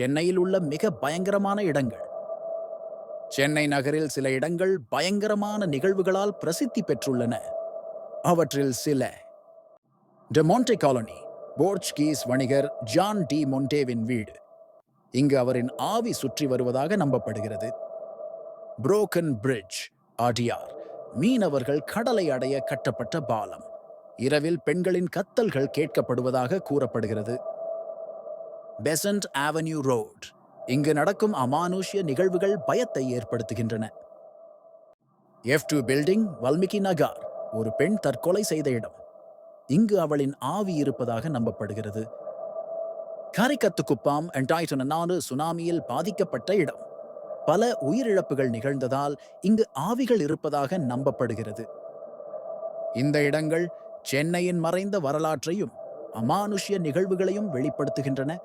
சென்னையில் உள்ள மிக பயங்கரமான இடங்கள். சென்னை நகரில் சில இடங்கள் பயங்கரமான நிகழ்வுகளால் பிரசித்தி பெற்றுள்ளன. அவற்றில் சில டெமான்டே காலனி போர்ச்கீஸ் வணிகர் ஜான் டி மொண்டேவின் வீடு. இங்கு அவரின் ஆவி சுற்றி வருவதாக நம்பப்படுகிறது. புரோக்கன் பிரிட்ஜ் ஆடியார் மீனவர்கள் கடலை அடைய கட்டப்பட்ட பாலம். இரவில் பெண்களின் கத்தல்கள் கேட்கப்படுவதாக கூறப்படுகிறது. பெசன்ட் ஆவென்யூ ரோட் இங்கு நடக்கும் அமானுஷ்ய நிகழ்வுகள் பயத்தை ஏற்படுத்துகின்றன. F two building Valmiki Nagar ஒரு பெண் தற்கொலை செய்த இடம். இங்கு அவளின் ஆவி இருப்பதாக நம்பப்படுகிறது. காரிக்கத்து குப்பாம் ரெண்டாயிரத்து சுனாமியில் பாதிக்கப்பட்ட இடம். பல உயிரிழப்புகள் நிகழ்ந்ததால் இங்கு ஆவிகள் இருப்பதாக நம்பப்படுகிறது. இந்த இடங்கள் சென்னையின் மறைந்த வரலாற்றையும் அமானுஷ்ய நிகழ்வுகளையும் வெளிப்படுத்துகின்றன.